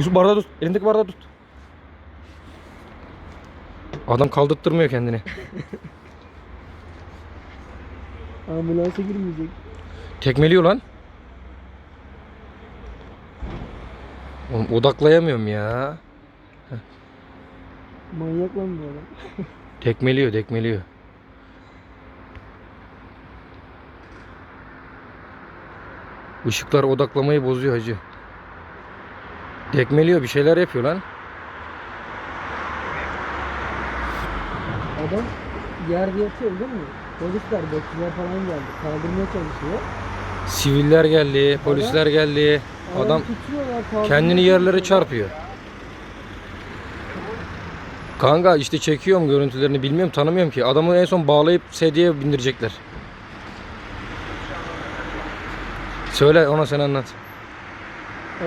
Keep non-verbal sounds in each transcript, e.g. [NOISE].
Yusuf bardağı tut. Elindeki bardağı tut. Adam kaldırttırmıyor kendini. [LAUGHS] Ambulansa girmeyecek. Tekmeliyor lan. Oğlum odaklayamıyorum ya. Manyak lan bu adam. [LAUGHS] Tekmeliyor, tekmeliyor. Işıklar odaklamayı bozuyor hacı. Tekmeliyor, bir şeyler yapıyor lan. Adam yerde yatıyor değil mi? Polisler, bekçiler falan geldi. Kaldırmaya çalışıyor. Siviller geldi, polisler geldi. Adam tutuyorlar, kaldırmaya kendini yerlere çalışıyorlar. çarpıyor. Kanka işte çekiyorum görüntülerini bilmiyorum tanımıyorum ki. Adamı en son bağlayıp sedyeye bindirecekler. Söyle ona sen anlat.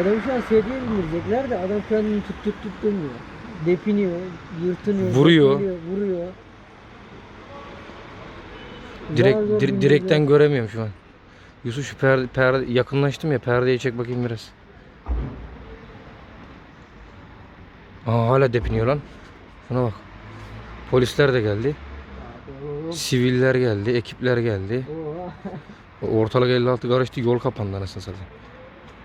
Adamı şu an sedyeye bindirecekler de adam kendini tut tut tut demiyor. Depiniyor, yırtınıyor, Vuruyor. depiniyor, vuruyor. Direkt Zar zor dir- direkten göremiyorum şu an. Yusuf şu perde, perde yakınlaştım ya perdeyi çek bakayım biraz. Aa hala depiniyor lan. Şuna bak. Polisler de geldi. Siviller geldi, ekipler geldi. Ortalık 56 karıştı, yol kapandı anasını satayım.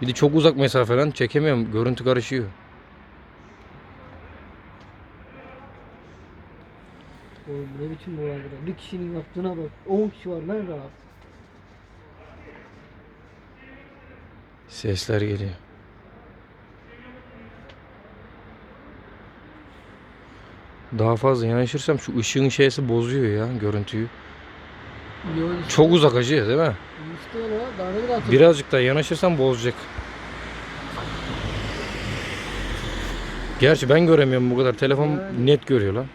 Bir de çok uzak mesafe lan çekemiyorum. Görüntü karışıyor. Oğlum ne biçim bu olaylar? Bir kişinin yaptığına bak. 10 kişi var lan rahat. Sesler geliyor. Daha fazla yanaşırsam şu ışığın şeysi bozuyor ya görüntüyü. Çok uzak acı değil mi? Birazcık daha yanaşırsam bozacak. Gerçi ben göremiyorum bu kadar. Telefon Yani. net görüyor lan.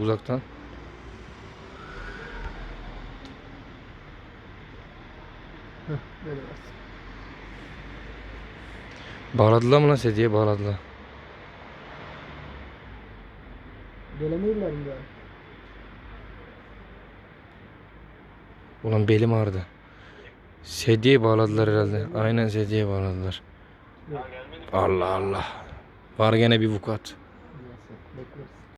Uzaktan. Bağladılar mı lan sediye bağladılar. Gelemiyorlar mı daha? Ulan belim ağrıdı. Sedyeye bağladılar herhalde. Aynen sedyeye bağladılar. Allah Allah. Var gene bir vukuat. Bekleriz.